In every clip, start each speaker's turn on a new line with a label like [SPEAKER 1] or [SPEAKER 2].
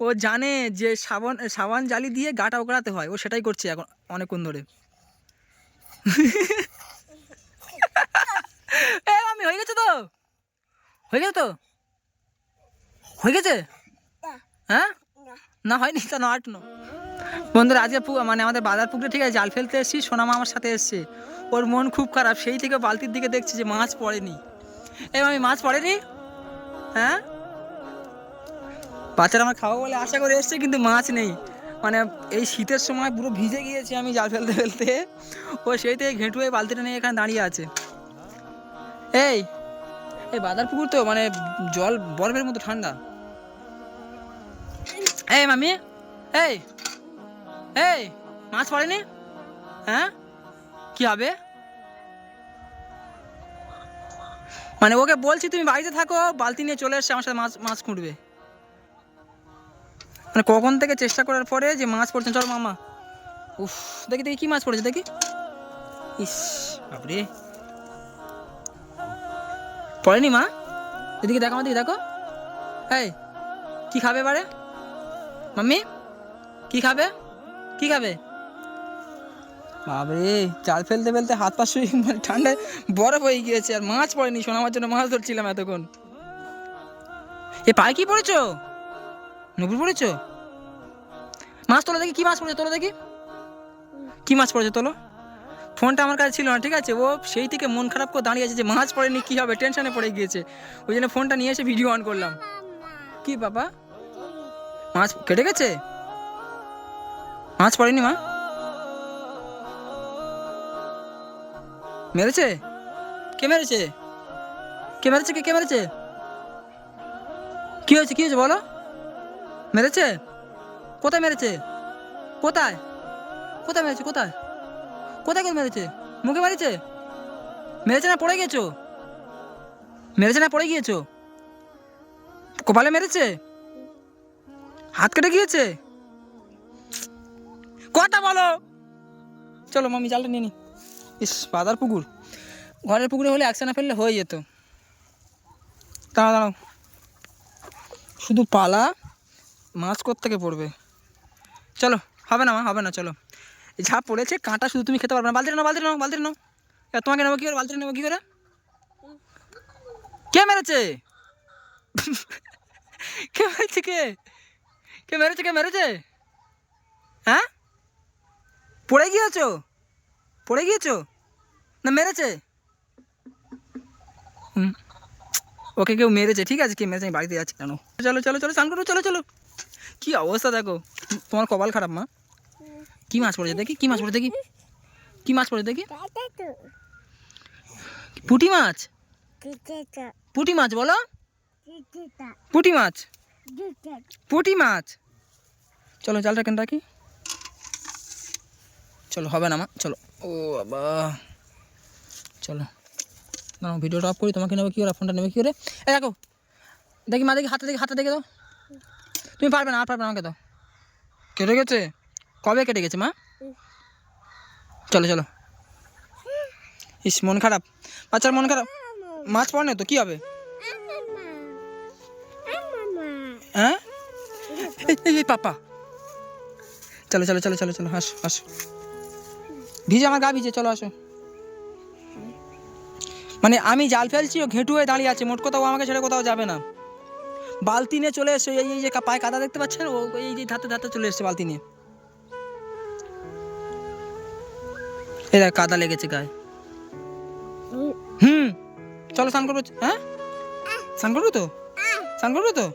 [SPEAKER 1] ও জানে যে সাবান সাবান জালি দিয়ে গাটা ওকড়াতে হয়। ও সেটাই করছে এখন অনেকক্ষণ ধরে। এ আমি হয়ে গেছে তো? হয়ে গেছে তো? হয়ে গেছে? হ্যাঁ? না, হয়নি তো, নো বন্ধুরা, আজকে মানে আমাদের বাজার পুকুরে ঠিক আছে, জাল ফেলতে এসেছি সোনামা আমার সাথে এসছে। ওর মন খুব খারাপ, সেই থেকে বালতির দিকে দেখছি যে মাছ পড়েনি। এই আমি মাছ পড়েনি? হ্যাঁ? বাচ্চারা আমার খাওয়া বলে আশা করে এসছে, কিন্তু মাছ নেই। মানে এই শীতের সময় পুরো ভিজে গিয়েছি আমি জাল ফেলতে ফেলতে। ও সেই থেকে ঘেঁটু হয়ে বালতিটা নিয়ে এখানে দাঁড়িয়ে আছে। এই এই বাজার পুকুর তো মানে জল বরফের মতো ঠান্ডা। এই মামি এই এই, মাছ পড়েনি? হ্যাঁ? কি হবে? মানে ওকে বলছি তুমি বাড়িতে থাকো, বালতি নিয়ে চলে এসছে আমার সাথে মাছ মাছ খুঁড়বে। মানে কখন থেকে চেষ্টা করার পরে যে মাছ পড়ছে, চল মামা। উফ, দেখি দেখি কি মাছ পড়েছে, দেখি। ইস, বাপরে। পড়েনি মা? এদিকে দেখো, আমার দিকে দেখো। এই, কি খাবে এবারে? মাম্মি, কি খাবে? কি খাবে? বাবরে জাল ফেলতে ফেলতে হাত পা শুয়ে মানে ঠান্ডায় বরফ হয়ে গিয়েছে, আর মাছ পড়েনি শোনাবার জন্য মাছ ধরছিলাম এতক্ষণ। এ পায়ে কি পড়েছো? নবুর পড়েছো? মাছ তোলো দেখি, কি মাছ পড়েছে তোলো দেখি? কি মাছ পড়েছে তোলো? ফোনটা আমার কাছে ছিল না, ঠিক আছে? ও সেই থেকে মন খারাপ করে দাঁড়িয়ে আছে যে মাছ পড়েনি, কী হবে? টেনশনে পড়ে গিয়েছে। ওই জন্য ফোনটা নিয়ে এসে ভিডিও অন করলাম। কি বাবা? মাছ কেটে গেছে? মাছ পড়েনি মা? মেরেছে? কে মেরেছে? কে মেরেছে? কে কে মেরেছে? কি হয়েছে কি হয়েছে বলো? মেরেছে? কোথায় মেরেছে? কোথায়? কোথায় মেরেছে? কোথায়? কোথায় কে মেরেছে? মুখে মেরেছে? মেরেছে না পড়ে গিয়েছো? মেরেছে না পড়ে গিয়েছো? কপালে মেরেছে? হাত কেটে গিয়েছে? কথা বলো! চলো, মামি জালটা নিয়ে নি। ইস বাদার পুকুর। ঘরের পুকুরে হলে একসানা ফেললে হয়ে যেত। দাঁড়াও দাঁড়াও। শুধু পালা মাছ থেকে পড়বে? চলো, হবে না মা, হবে না, চলো। ঝাঁপ পড়েছে, কাঁটা শুধু তুমি খেতে পারবে না। বালতিটা নাও বালতিটা নাও বালতিটা নাও। তোমাকে নেব কী করে? বালতিটা নেব কী করে? কে মেরেছে? কে মেরেছে কে? কে মেরেছে কে মেরেছে? হ্যাঁ? পড়ে গিয়েছো? পড়ে গিয়েছো? না, মেরেছে? ওকে কেউ মেরেছে, ঠিক আছে, কে মেরেছে আমি বাড়িতে যাচ্ছি কেন চলো চলো চলো, স্নান করো, চলো চলো। কি অবস্থা দেখো? তোমার কপাল খারাপ, মা। কি মাছ পড়েছে দেখি, কি মাছ পড়েছে দেখি। কি মাছ পড়েছে দেখি। পুঁটি মাছ? পুঁটি মাছ বলো। পুঁটি মাছ? পুঁটি মাছ? চলো, জালটা কেন রাখি। চলো, হবে না, মা। চলো। ও বাবা। চলো। না ভিডিওটা অফ করি। তোমাকে নেবে কি করে? ফোনটা নেবে কি করে? এ দেখো। দেখি, মা, দেখি, হাতে দেখি, হাতে দেখে দাও। তুমি পারবে না আর পারবে না আমাকে দাও কেটে গেছে? কবে কেটে গেছে মা? চলো চলো। ইস মন খারাপ। বাচ্চার মন খারাপ। মাছ পড়ে না তো কি হবে? হ্যাঁ? এই, পাপা। চলো চলো চলো চলো চলো আসো আসো ভিজে আমার গা ভিজে চলো আসো। মানে আমি জাল ফেলছি ও ঘেঁটু হয়ে দাঁড়িয়ে আছে মোট কোথাও আমাকে ছেড়ে কোথাও যাবে না। বালতি নিয়ে চলে এসছে এই যে পায়ে কাদা দেখতে পাচ্ছেন? ও, এই যে ধাতে ধাতে চলে এসছে বালতি নিয়ে। এই দেখ, কাদা লেগেছে গায়ে। হুম, চলো স্নান করব হ্যাঁ? স্নান করব তো? স্নান করব তো?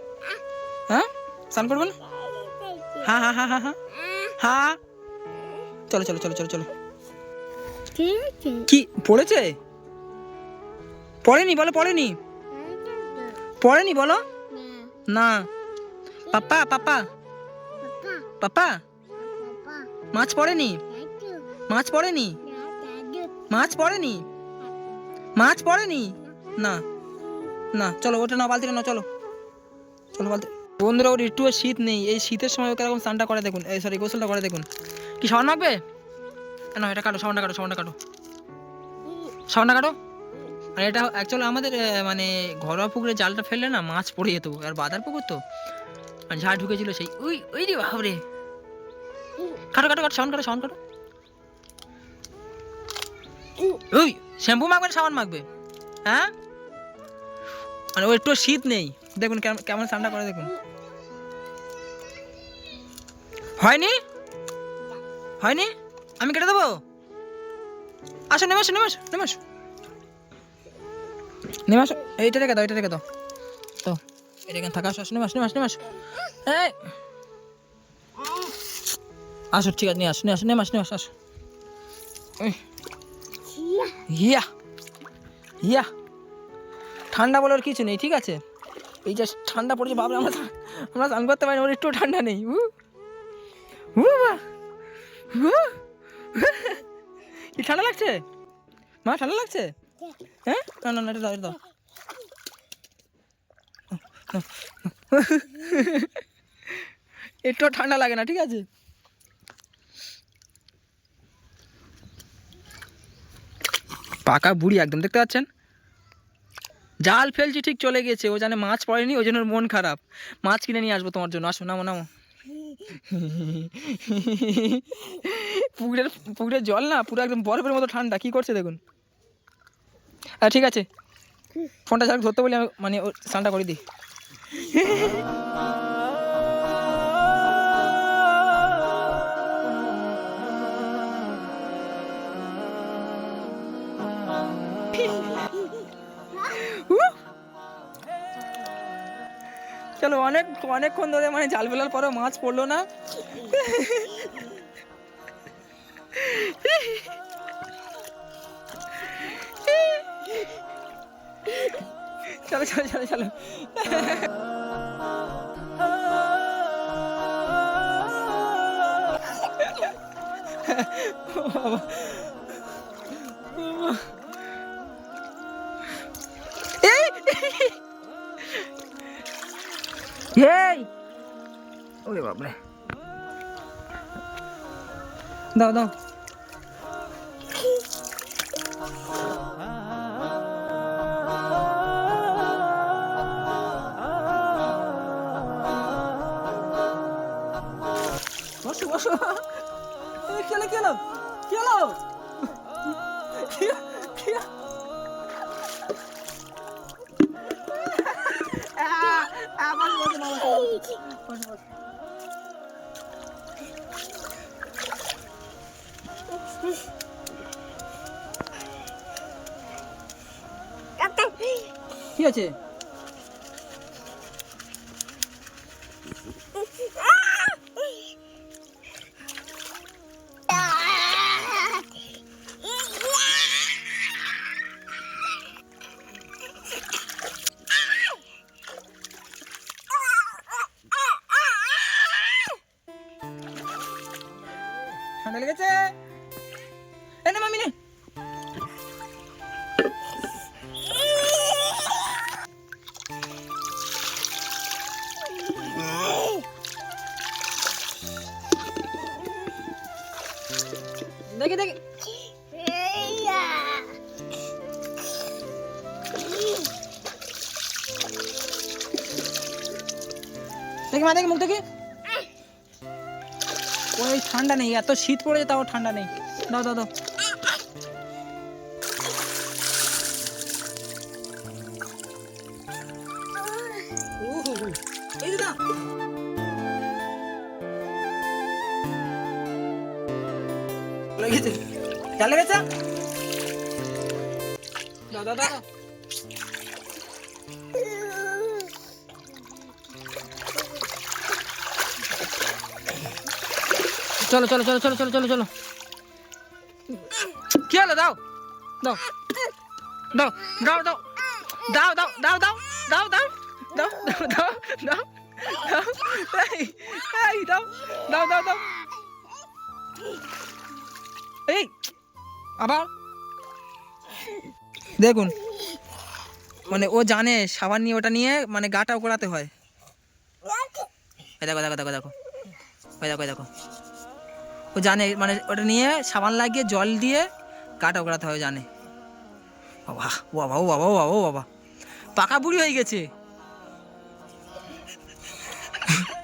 [SPEAKER 1] হ্যাঁ? স্নান করব না? হ্যাঁ হ্যাঁ হ্যাঁ হ্যাঁ হ্যাঁ হ্যাঁ। চলো চলো চলো চলো চলো। কি, পড়েছে? পড়েনি, বলো, পড়েনি। পড়েনি, বলো। না। পাপা পাপা। পাপা। মাছ পড়েনি। মাছ পড়েনি। মাছ পড়েনি। মাছ পড়েনি। না না চলো ওটা না বালতিটা না চলো। চলো বালতি বন্ধুরা ওর একটুও শীত নেই। এই শীতের সময় ওকে এরকম স্নানটা করে দেখুন। এই সরি গোসলটা করে দেখুন। কি সাবান মাখবে? না এটা কাটো সাবানটা কাটো সাবানটা কাটো। সাবানটা কাটো। আর এটা অ্যাকচুয়ালি আমাদের মানে ঘরোয়া পুকুরে জালটা ফেললে না মাছ পড়ে যেত, আর বাদার পুকুর তো। আর যা ঢুকেছিল সেই ওই ওই রে বাবরে কাটো কাটো কাটো সাউন্ড কাটো সাউন্ড কাটো। ওই শ্যাম্পু মাখবে না, সাবান মাখবে? হ্যাঁ? মানে ওই একটু শীত নেই। দেখুন কেমন কেমন ঠান্ডা করে, দেখুন। হয়নি? হয়নি? আমি কেটে দেবো? আসো, নেমে আসো নেমে আসো নেমে আসো। নেমে আসো। এইটা রেখে দাও এটা রেখে দাও। তো, এটা এখানে থাকা, আসো নেমে আসো নেমে আসো নেমে আসো। এই। আসো, ঠিক আছে, নিয়ে আসো নিয়ে আসো, নেমে আসো নেমে আসো আসো। ইয়া। ইয়া। ঠান্ডা বলার কিছু নেই, ঠিক আছে? এই যে ঠান্ডা পড়েছে বাবরে আমরা আমরা স্নান করতে পারি ওর একটু ঠান্ডা নেই। উ বাবা। ঠান্ডা লাগছে? মা, ঠান্ডা লাগছে? হ্যাঁ? না না না, এটা দাও, এটা একটু ঠান্ডা লাগে না, ঠিক আছে? পাকা বুড়ি একদম, দেখতে পাচ্ছেন? জাল ফেলছি, ঠিক চলে গেছে। ও জানে মাছ পড়েনি, ওই জন্য মন খারাপ। মাছ কিনে নিয়ে আসব তোমার জন্য। আসো, নামো নামো। পুকুরের পুকুরের জল না, পুরো একদম বরফের মতো ঠান্ডা। কি করছে দেখুন? হ্যাঁ ঠিক আছে। ফোনটা যাক ধরতে বলি, আমি মানে ও স্নানটা করে দিই। চলো, অনেক, অনেকক্ষণ ধরে মানে জাল ফেলার পরেও মাছ পড়ল না। চলো চলো চলো চলো। এই। এই। ওরে বাপরে। দাও দাও। অসু কেন কেন কেন আমার বসে কি আছে দেখি দেখি। দেখি মা, দেখি মুখ দেখি। ওই ঠান্ডা নেই, এত শীত পড়েছে তাও ঠান্ডা নেই। দাও দাও দাও। এই যে যা লেগেছে দাও দাও। চলো চলো চলো চলো চলো চলো চলো কি হলো দাও দাও দাও দাও দাও দাও দাও দাও দাও দাও দাও দাও দাও দাও দাও দাও এই এই দাও দাও দাও দাও এই আবার? দেখুন মানে ও জানে সাবান নিয়ে ওটা নিয়ে মানে গাটাও করাতে হয়। দেখো দেখো দেখো দেখো। ওই দেখো দেখো। ও জানে মানে ওটা নিয়ে সাবান লাগিয়ে জল দিয়ে কাটা করাতে হয় জানে। বাবা ও বাবা ও বাবা ও বাবা ও বাবা। পাকা বুড়ি হয়ে গেছে।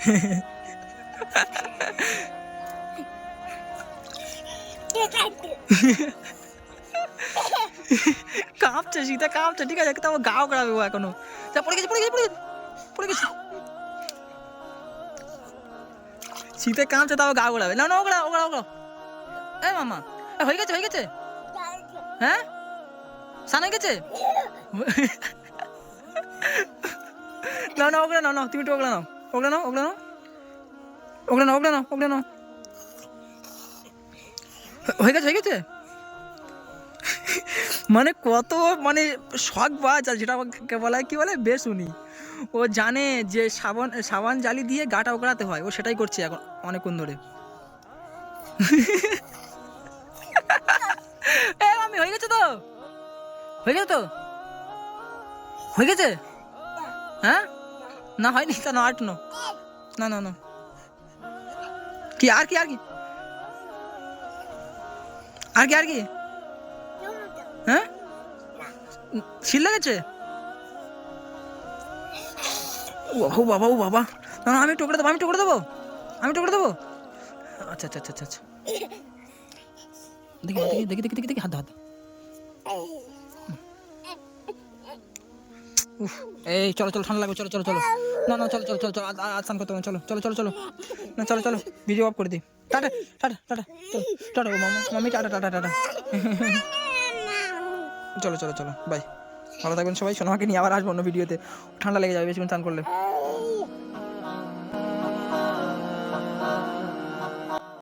[SPEAKER 1] কাঁপছে, সীতা কাঁপছে, ঠিক আছে তাও গাও ও এখনও। যা, পড়ে গেছে পড়ে গেছে পড়ে গেছে পড়ে গেছে। শীতে কাঁপছে, তাও গা গোড়াবে না না ওগড়া ওগড়া ওগড়া এ মামা হয়ে গেছে হয়ে গেছে? হ্যাঁ? সানা গেছে? না না ওগড়া নাও নাও তুমি একটু ওগড়া নাও। ওগড়া নাও ওগড়া নাও। ওগড়া নাও ওগড়া নাও ওগড়া নাও। হয়ে গেছে হয়ে গেছে? মানে কত মানে শখ বাজ আর যেটা হয় কি বলে? বেশুনি ও জানে যে সাবান সাবান জালি দিয়ে গাটা ওকড়াতে হয়। ও সেটাই করছে এখন অনেকক্ষণ ধরে। মামি হয়ে গেছে তো? হয়ে গেছে তো? হয়ে গেছে? হ্যাঁ? না, হয়নি তা, না, আট, নো। না না না। কি, আর কি আর কি? আর কি আর কি? হ্যাঁ? ছিল লেগেছে? ও বাবা, ও বাবা না আমি টুকরে দেবো আমি টুকরে দেবো আমি টুকরে দেবো। আচ্ছা আচ্ছা আচ্ছা আচ্ছা। আচ্ছা দেখি দেখি দেখি দেখি দেখি হাত হাত এই চলো চলো ঠান্ডা লাগবে চলো চলো চলো। না না চলো চলো চলো চলো আজ স্নান করতে চলো চলো চলো চলো। না চলো চলো ভিডিও অফ করে দিই। টাটা টাটা টাটা চলো টাটা ও মামা মামি টাটা টাটা টাটা। চলো চলো চলো বাই ভালো থাকবেন সবাই, সোনামাকে নিয়ে আবার আসব অন্য ভিডিওতে ঠান্ডা লেগে যাবে, বেশিক্ষণ স্নান করলে।